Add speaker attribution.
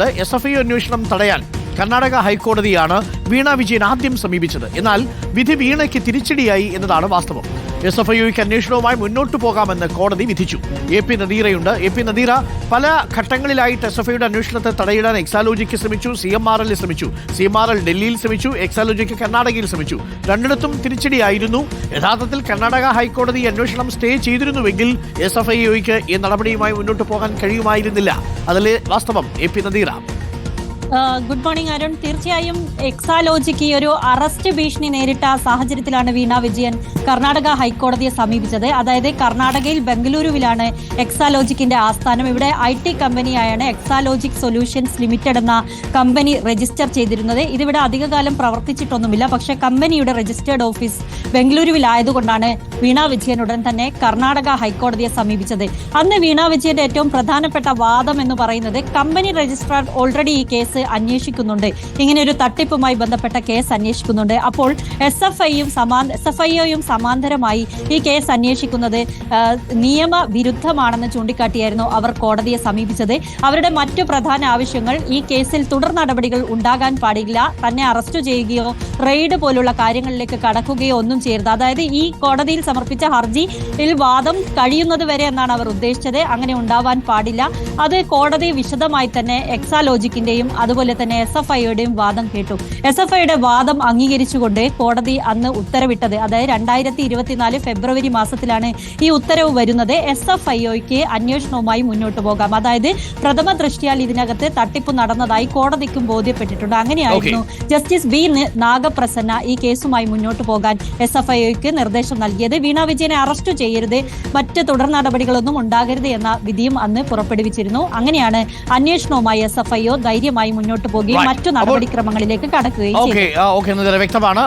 Speaker 1: S F I അന്വേഷണം തടയാൻ. കർണാടക ഹൈക്കോടതിയാണ് വീണ വിജയൻ ആദ്യം സമീപിച്ചത്. എന്നാൽ വിധി വീണയ്ക്ക് തിരിച്ചടിയായി എന്നതാണ് വാസ്തവം. എസ് എഫ് ഐക്ക് അന്വേഷണവുമായി മുന്നോട്ടു പോകാമെന്ന് കോടതി വിധിച്ചു. എ പി നദീറയുണ്ട്. എ പി നദീറ പല ഘട്ടങ്ങളിലായിട്ട് എസ് എഫ് ഐയുടെ അന്വേഷണത്തെ തടയിടാൻ എക്സാലോജിക്ക് ശ്രമിച്ചു സി എം ആർ എല്ലിൽ ശ്രമിച്ചു. സി എം ആർ എൽ ഡൽഹിയിൽ ശ്രമിച്ചു എക്സാലോജിക്ക് കർണാടകയിൽ ശ്രമിച്ചു. രണ്ടിടത്തും തിരിച്ചടിയായിരുന്നു. യഥാർത്ഥത്തിൽ കർണാടക ഹൈക്കോടതി അന്വേഷണം സ്റ്റേ ചെയ്തിരുന്നുവെങ്കിൽ എസ് എഫ് ഐക്ക് ഈ നടപടിയുമായി മുന്നോട്ട് പോകാൻ കഴിയുമായിരുന്നില്ല. അതിലെ വാസ്തവം. A P Nadeera.
Speaker 2: Good morning Arun. തീർച്ചയായും എക്സാലോജിക്ക് ഒരു അറസ്റ്റ് ഭീഷണി നേരിട്ട സാഹചര്യത്തിലാണ് വീണ വിജയൻ കർണാടക ഹൈക്കോടതിയെ സമീപിച്ചത്. അതായത് കർണാടകയിൽ ബംഗളൂരുവിലാണ് എക്സാലോജിക്കിന്റെ ആസ്ഥാനം. ഇവിടെ ഐ ടി കമ്പനിയായാണ് എക്സാലോജിക് സൊല്യൂഷൻസ് ലിമിറ്റഡ് എന്ന കമ്പനി രജിസ്റ്റർ ചെയ്തിരുന്നത്. ഇതിവിടെ അധികകാലം പ്രവർത്തിച്ചിട്ടൊന്നുമില്ല. പക്ഷേ കമ്പനിയുടെ രജിസ്റ്റേർഡ് ഓഫീസ് ബംഗളൂരുവിലായതുകൊണ്ടാണ് വീണ വിജയൻ ഉടൻ തന്നെ കർണാടക ഹൈക്കോടതിയെ സമീപിച്ചത്. അന്ന് വീണ വിജയന്റെ ഏറ്റവും പ്രധാനപ്പെട്ട വാദം എന്ന് പറയുന്നത് കമ്പനി രജിസ്ട്രാർ ഓൾറെഡി ഈ കേസ് അന്വേഷിക്കുന്നുണ്ട്. ഇങ്ങനെ ഒരു തട്ടിപ്പുമായി ബന്ധപ്പെട്ട കേസ് അന്വേഷിക്കുന്നുണ്ട്. അപ്പോൾ എസ് എഫ് ഐയും സമാ എസ് എഫ് ഐയും സമാന്തരമായി ഈ കേസ് അന്വേഷിക്കുന്നത് നിയമവിരുദ്ധമാണെന്ന് നിയമ ചൂണ്ടിക്കാട്ടിയായിരുന്നു അവർ കോടതിയെ സമീപിച്ചത്. അവരുടെ മറ്റു പ്രധാന ആവശ്യങ്ങൾ ഈ കേസിൽ തുടർ നടപടികൾ ഉണ്ടാകാൻ പാടില്ല. തന്നെ അറസ്റ്റ് ചെയ്യുകയോ റെയ്ഡ് പോലുള്ള കാര്യങ്ങളിലേക്ക് കടക്കുകയോ ഒന്നും ചെയ്യരുത്. അതായത് ഈ കോടതിയിൽ സമർപ്പിച്ച ഹർജിയിൽ വാദം കഴിയുന്നത് വരെ എന്നാണ് അവർ ഉദ്ദേശിച്ചത്. അങ്ങനെ ഉണ്ടാവാൻ പാടില്ല. അത് കോടതി വിശദമായി തന്നെ എക്സാലോജിക്കിന്റെയും അതുപോലെ തന്നെ എസ് എഫ് ഐയുടെയും വാദം കേട്ടു. എസ് എഫ് ഐയുടെ വാദം അംഗീകരിച്ചുകൊണ്ട് കോടതി അന്ന് ഉത്തരവിട്ടത്. അതായത് രണ്ടായിരത്തി ഇരുപത്തിനാല് ഫെബ്രുവരി മാസത്തിലാണ് ഈ ഉത്തരവ് വരുന്നത്. എസ് എഫ് ഐഒക്ക് അന്വേഷണവുമായി മുന്നോട്ട് പോകാം. അതായത് പ്രഥമ ദൃഷ്ടിയാൽ ഇതിനകത്ത് തട്ടിപ്പ് നടന്നതായി കോടതിക്കും ബോധ്യപ്പെട്ടിട്ടുണ്ട്. അങ്ങനെയായിരുന്നു ജസ്റ്റിസ് ബി ന- നാഗപ്രസന്ന ഈ കേസുമായി മുന്നോട്ട് പോകാൻ എസ് എഫ് ഐക്ക് നിർദ്ദേശം നൽകിയത്. വീണ വിജയനെ അറസ്റ്റ് ചെയ്യരുത്. മറ്റ് തുടർ നടപടികളൊന്നും ഉണ്ടാകരുത് എന്ന വിധിയും അന്ന് പുറപ്പെടുവിച്ചിരുന്നു. അങ്ങനെയാണ് അന്വേഷണവുമായി എസ് എഫ് ഐ ധൈര്യമായി മുന്നോട്ട്
Speaker 1: പോകുകയും
Speaker 2: മറ്റു നടപടിക്രമങ്ങളിലേക്ക് കടക്കുകയും
Speaker 1: വ്യക്തമാണ്.